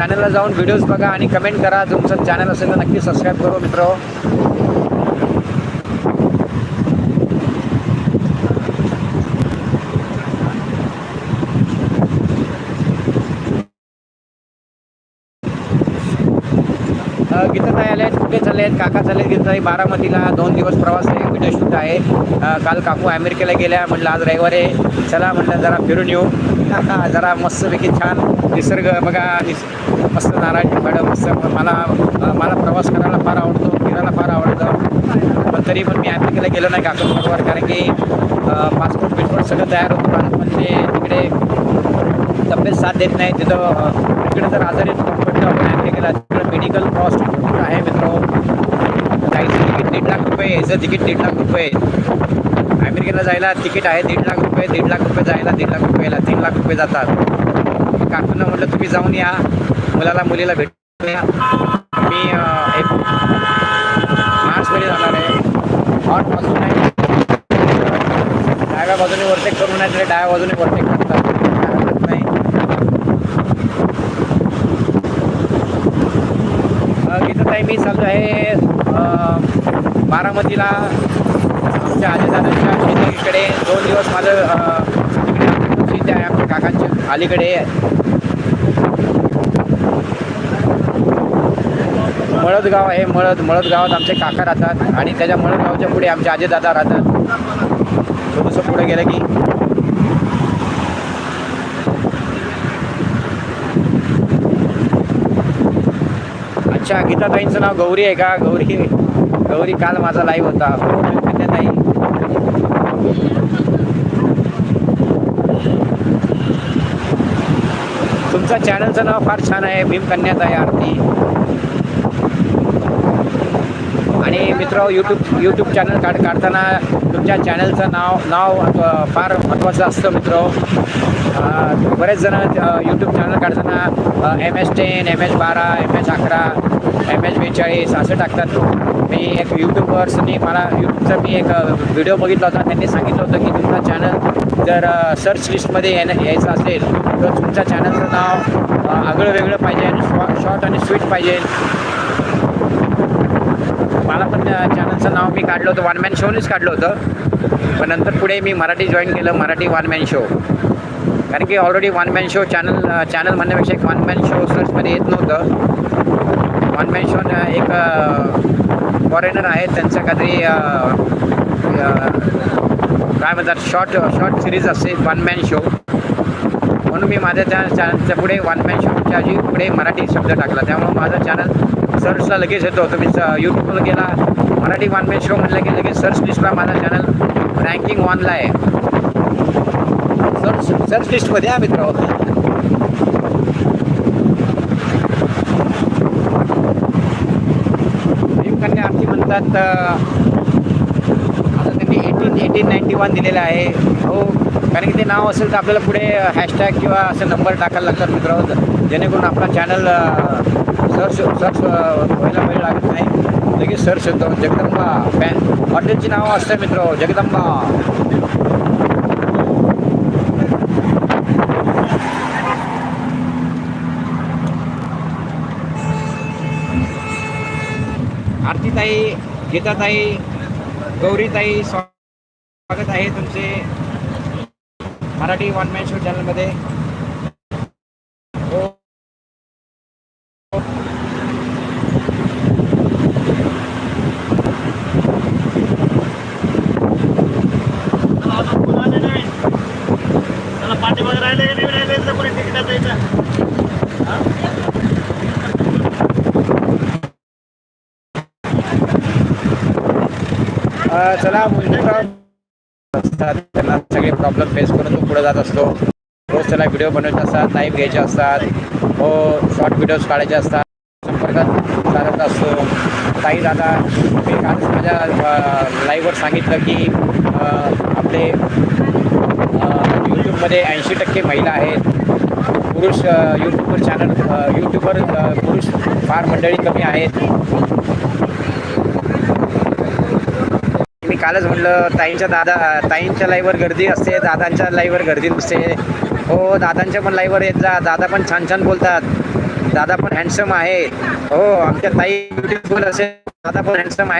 चॅनलला जाऊन व्हिडिओज बघा आणि कमेंट करा. तुमचं चॅनल असेल तर नक्की सबस्क्राईब करू मित्र गीताताई आले आहेत. काका चालत आहेत आहे बारामतीला. दोन दिवस प्रवास आहे. विजय शुद्ध आहे. काल काकू अमेरिकेला गेल्या. म्हटलं आज रविवार आहे. चला म्हटलं जरा फिरून येऊ. जरा मस्तपैकी छान निसर्ग बघा निस मस्त नारायण मॅडम मस्त मला मला प्रवास करायला फार आवडतो फिरायला फार आवडतं. पण तरी पण मी अमेरिकेला गेलो नाही काकांबरोबर कारण की पासपोर्ट बिसपोर्ट सगळं तयार होतं पण पण ते तिकडे तब्येत साथ देत नाही. तिथं तिकडे जर आजारी पडलं आपण अमेरिकेला तिकडे मेडिकल कॉस्ट खूप आहे मित्र जायचं तिकीट दीड तिकीट दीड लाख रुपये अमेरिकेला जायला तिकीट आहे दीड लाख रुपये दीड लाख रुपये जायला दीड लाख रुपये तीन लाख रुपये जातात. काकूंना म्हटलं तुम्ही जाऊन या. मुलाला मुलीला भेटून या. मी एक मार्चमध्ये जाणार आहे. हॉट बाजून आहे डाव्या बाजूने वरटेक करून नाही तरी डाव्या बाजूने वरटेक करतात. हरकत नाही अ, इथं ताई मी चालू आहे बारामतीला आमच्या आजीदादांच्या शेतीकडे दोन दिवस माझं तिकडे शेती आहे आमच्या काकांच्या अलीकडे. मळद गाव आहे मळद मळद गावात आमचे काका राहतात आणि त्याच्या मळद गावच्या पुढे आमचे आजीदादा राहतात. थोडंसं पुढे गेलं की अच्छा गीताताईंचं नाव गौरी आहे का? गौरी गौरी काल माझा लाईव्ह होता. हो ताई तुमच्या चॅनलचं नाव फार छान आहे. भीम कन्याताई आरती. आणि मित्र यूट्यूब यूट्यूब चॅनल काढ काढताना तुमच्या चॅनलचं नाव नाव फार महत्त्वाचं असतं मित्र बरेच जण यूट्यूब चॅनल काढताना M S ten M H बारा एम एच अकरा एम एच बेचाळीस असं टाकतात. मी एक यूट्यूबर्सनी मला यूट्यूबचा मी एक व्हिडिओ बघितला होता. त्यांनी सांगितलं होतं की तुमचा चॅनल जर सर्च लिस्टमध्ये येणं यायचं असेल तर तुमच्या चॅनलचं नाव आगळं वेगळं पाहिजे शॉ शॉर्ट आणि स्वीट पाहिजे. चॅनलचं नाव मी काढलं होतं वन मॅन शोनेच काढलं होतं. पण नंतर पुढे मी मराठी जॉईन केलं मराठी वन मॅन शो कारण की already one man show channel channel म्हणण्यापेक्षा एक वन मॅन शो सर्चमध्ये येत नव्हतं. वन मॅन शो एक फॉरेनर आहेत त्यांचं काहीतरी काय म्हणतात शॉर्ट शॉर्ट सिरीज असते वन मॅन शो म्हणून मी माझ्या त्या चॅनलच्या पुढे वन मॅन शोच्या आधी पुढे मराठी शब्द टाकला. त्यामुळे माझा चॅनल सर्चला लगेच येतो. तुम्ही यूट्यूबला गेला मराठी वन मॅन शो म्हटलं की लगेच सर्च लिस्टला माझा चॅनल रँकिंग वनला आहे. सर्च सर्च लिस्टमध्ये हा मित्र आता त्यांनी एटीन एटीन नाईन्टी वन दिलेलं आहे. हो. कारण की ते नाव असेल तर आपल्याला पुढे हॅशटॅग किंवा असं नंबर टाकायला लागतात मित्र जेणेकरून आपला चॅनल सर्च सर्च व्हायला वेळ लागत नाही. लगेच सर्च होतो. जगदंबा फॅन हॉटेलची नावं असतं मित्र जगदंबा. आरतीताई गीताताई गौरीताई स्वागत आहे तुमचे. मराठी वन मॅन शो चॅनलमध्ये चला मित्र असतात त्यांना सगळे प्रॉब्लेम फेस करून तो पुढे जात असतो. रोज त्याला व्हिडिओ बनवायचे असतात लाईव्ह घ्यायचे असतात हो शॉर्ट व्हिडिओज काढायचे असतात संपर्कात साधत असतो. काही दादा मी कालच माझ्या लाईव्हवर सांगितलं की आपले यूट्यूबमध्ये ऐंशी टक्के महिला आहेत. पुरुष यूट्यूबवर चॅनल यूट्यूबवर पुरुष फार मंडळी कमी आहेत मी कालच म्हटलं ताईंच्या दादा ताईंच्या लाईव्हवर गर्दी असते दादांच्या लाईव्हवर गर्दी नसते. हो दादांच्या पण लाईव्हवर येत जा दादा पण छान छान बोलतात. दादा पण हँडसम आहेत हो आमच्या ताई ब्युटीफुल असेल दादा पण हँडसम आहे.